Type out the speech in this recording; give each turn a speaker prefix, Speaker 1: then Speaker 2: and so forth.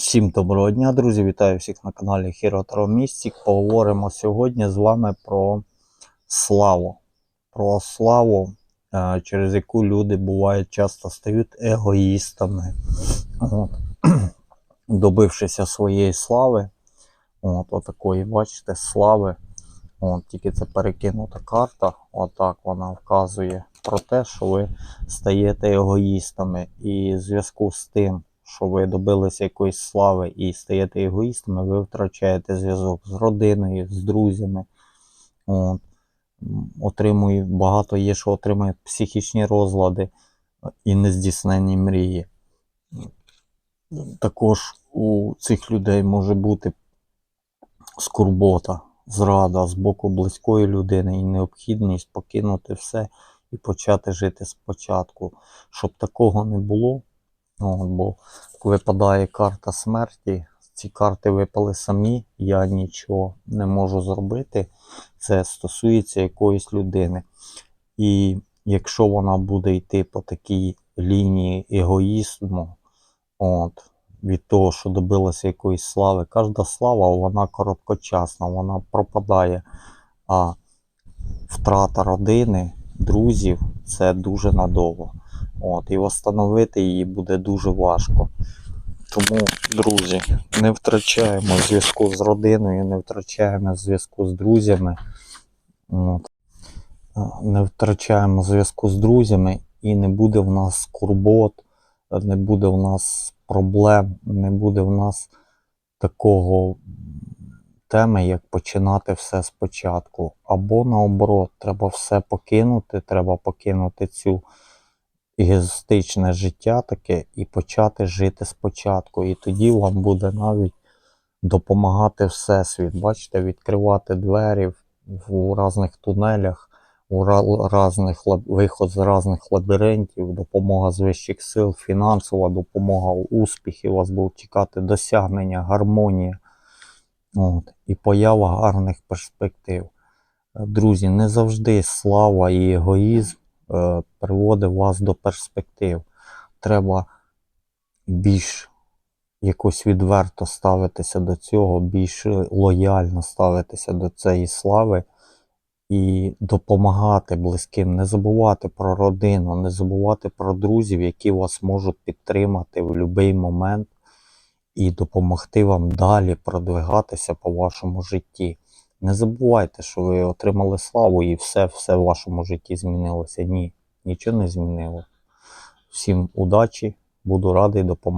Speaker 1: Всім доброго дня, друзі! Вітаю всіх на каналі Таро Містік. Поговоримо сьогодні з вами про славу. Про славу, е, через яку люди бувають часто стають егоїстами. От. Добившися своєї слави, от, отакої, бачите, слави. От, тільки це перекинута карта. Отак вона вказує про те, що ви стаєте егоїстами. І в зв'язку з тим, що ви добилися якоїсь слави і стаєте егоїстами, ви втрачаєте зв'язок з родиною, з друзями. От. М, Отримує, багато є, що отримує психічні розлади і нездійснені мрії. Також у цих людей може бути скорбота, зрада з боку близької людини і необхідність покинути все і почати жити спочатку. Щоб такого не було, От, бо випадає карта смерті. Ці карти випали самі, я нічого не можу зробити. Це стосується якоїсь людини. І якщо вона буде йти по такій лінії егоїзму, от, від того, що добилася якоїсь слави, кожна слава вона короткочасна, вона пропадає. А втрата родини, друзів це дуже надовго. От, і встановити її буде дуже важко. Тому, друзі, не втрачаємо зв'язку з родиною, не втрачаємо зв'язку з друзями. От. Не втрачаємо зв'язку з друзями і не буде в нас скорбот, не буде в нас проблем, не буде в нас такого теми, як починати все спочатку. Або наоборот, треба все покинути, треба покинути цю егоїстичне життя таке і почати жити спочатку. І тоді вам буде навіть допомагати Всесвіт. Бачите, відкривати двері в, різних тунелях, у ра- різних виход з різних лабіринтів, допомога з вищих сил, фінансова допомога, успіхи, у вас будуть чекати досягнення, гармонія. От, і поява гарних перспектив. Друзі, не завжди слава і егоїзм е, приводить вас до перспектив. Треба більш якось відверто ставитися до цього, більш лояльно ставитися до цієї слави і допомагати близьким, не забувати про родину, не забувати про друзів, які вас можуть підтримати в будь-який момент і допомогти вам далі продвигатися по вашому житті. Не забувайте, що ви отримали славу і все, все в вашому житті змінилося. Ні, нічого не змінило. Всім удачі, буду радий допомагати.